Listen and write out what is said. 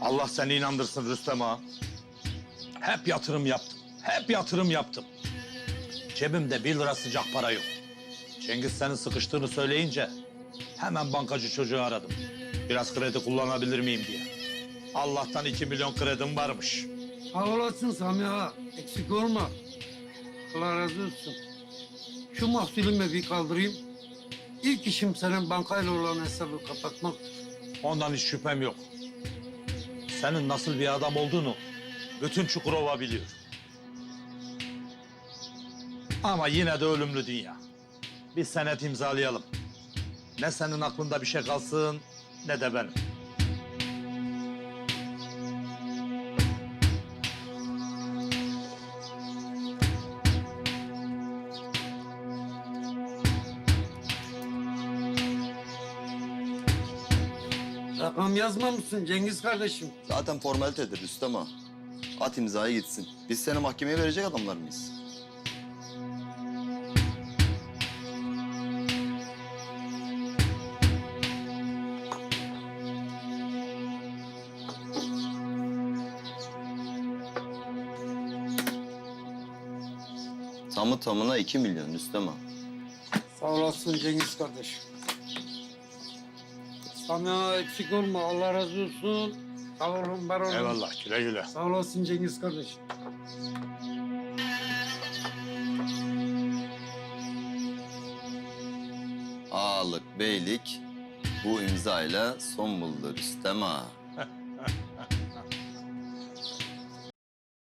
Allah seni inandırsın Rüstem ağa. Hep yatırım yaptım. Hep yatırım yaptım. Cebimde bir lira sıcak para yok. Cengiz senin sıkıştığını söyleyince hemen bankacı çocuğu aradım. Biraz kredi kullanabilir miyim diye. Allah'tan iki milyon kredim varmış. Sağ olasın Sami ağa. Eksik olma. Allah razı olsun. Şu mahsulümü bir kaldırayım. İlk işim senin bankayla olan hesabı kapatmaktır. Ondan hiç şüphem yok. Senin nasıl bir adam olduğunu bütün Çukurova biliyor. Ama yine de ölümlü dünya. Bir senet imzalayalım. Ne senin aklında bir şey kalsın ne de benim. Rakam yazmamışsın Cengiz kardeşim. Zaten formalitedir Rüstem ağa. At imzayı gitsin. Biz seni mahkemeye verecek adamlar mıyız? Tamı tamına iki milyon Rüstem ağa. Sağ olasın Cengiz kardeşim. Ağa eksik olma. Allah razı olsun. Sağ olun, var olun. Eyvallah güle güle. Sağ olasın Cengiz kardeşim. Ağalık, beylik bu imzayla son buldu Rüstem ağa.